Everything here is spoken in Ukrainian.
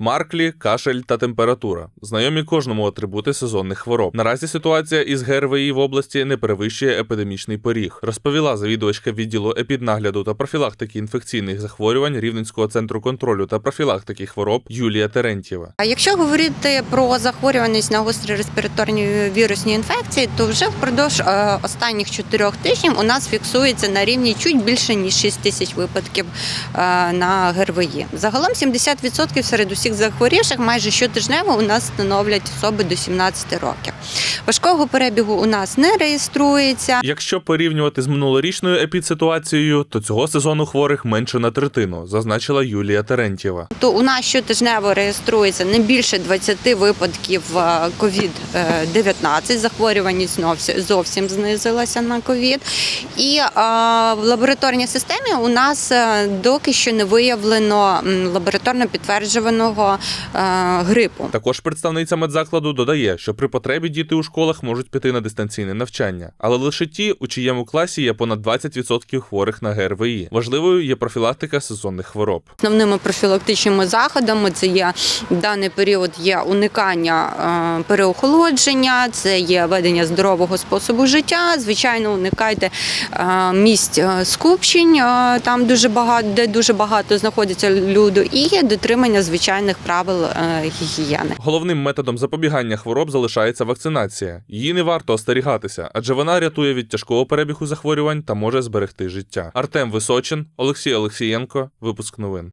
марклі, кашель та температура. Знайомі кожному атрибути сезонних хвороб. Наразі ситуація із ГРВІ в області не перевищує епідемічний поріг, розповіла завідувачка відділу епіднагляду та профілактики інфекційних захворювань Рівненського центру контролю та профілактики хвороб Юлія Терентьєва. А якщо говорити про захворюваність на гострі респіраторні вірусні інфекції, то вже впродовж е, останніх чотирьох тижнів у нас фіксується на рівні чуть більше ніж 6 тисяч випадків е, на ГРВІ. Загалом 70% серед усіх захворівших майже щотижнево у нас становлять особи до 17 років. Важкого перебігу у нас не реєструється. Якщо порівнювати з минулорічною епідситуацією, то цього сезону хворих менше на третину, зазначила Юлія Терентьєва. то у нас щотижнево реєструється не більше 20 випадків COVID-19, захворюваність зовсім знизилася на COVID. І е, в лабораторній системі у нас е, доки що не виявлено лабораторно підтверджуваного е, грипу. Також представниця медзакладу додає, що при потребі діти у школах можуть піти на дистанційне навчання, але лише ті, у чиєму класі є понад 20% хворих на ГРВІ. Важливою є профілактика сезонних хвороб. Основними профілактичними заходами це є в даний період є уникання е, переохолодження, це є ведення здорового способу життя. Звичайно, уникайте е, місць е, скупчень, там дуже багато, де дуже багато знаходиться люду, і є дотримання звичайних правил гігієни. Головним методом запобігання хвороб залишається вакцинація. Її не варто остерігатися, адже вона рятує від тяжкого перебігу захворювань та може зберегти життя. Артем Височин, Олексій Олексієнко, випуск новин.